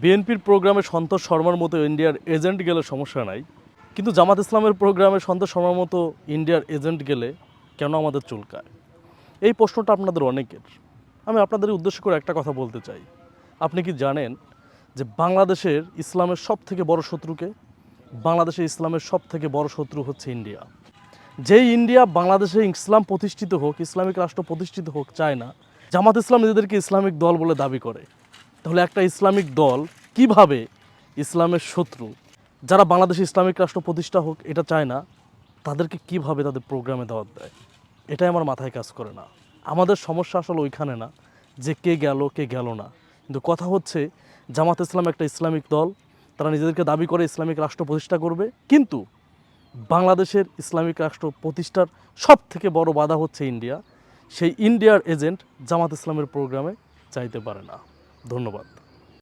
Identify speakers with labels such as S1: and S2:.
S1: বিএনপির প্রোগ্রামে সন্তোষ শর্মার মতো ইন্ডিয়ার এজেন্ট গেলে সমস্যা নাই। কিন্তু জামাত ইসলামের প্রোগ্রামে সন্তোষ শর্মার মতো ইন্ডিয়ার এজেন্ট গেলে কেন আমাদের চুলকায়? এই প্রশ্নটা আপনাদের অনেকের। আমি আপনাদের উদ্দেশ্য করে একটা কথা বলতে চাই। আপনি কি জানেন যে বাংলাদেশের ইসলামের সব থেকে বড় শত্রুকে? বাংলাদেশে ইসলামের সব থেকে বড় শত্রু হচ্ছে ইন্ডিয়া। যেই ইন্ডিয়া বাংলাদেশে ইসলাম প্রতিষ্ঠিত হোক, ইসলামিক রাষ্ট্র প্রতিষ্ঠিত হোক, চায় না, জামাত ইসলাম নিজেদেরকে ইসলামিক দল বলে দাবি করে। তাহলে একটা ইসলামিক দল কীভাবে ইসলামের শত্রু, যারা বাংলাদেশে ইসলামিক রাষ্ট্র প্রতিষ্ঠা হোক, এটা চায় না, তাদেরকে কীভাবে তাদের প্রোগ্রামে দাওয়াত দেয়? এটাই আমার মাথায় কাজ করে না। আমাদের সমস্যা আসলে ওইখানে না, যে কে গেল কে গেল না। কিন্তু কথা হচ্ছে, জামাত ইসলাম একটা ইসলামিক দল, তারা নিজেদেরকে দাবি করে ইসলামিক রাষ্ট্র প্রতিষ্ঠা করবে। কিন্তু বাংলাদেশের ইসলামিক রাষ্ট্র প্রতিষ্ঠার সব থেকে বড় বাধা হচ্ছে ইন্ডিয়া। সেই ইন্ডিয়ার এজেন্ট জামাত ইসলামের প্রোগ্রামে চাইতে পারে না। ধন্যবাদ।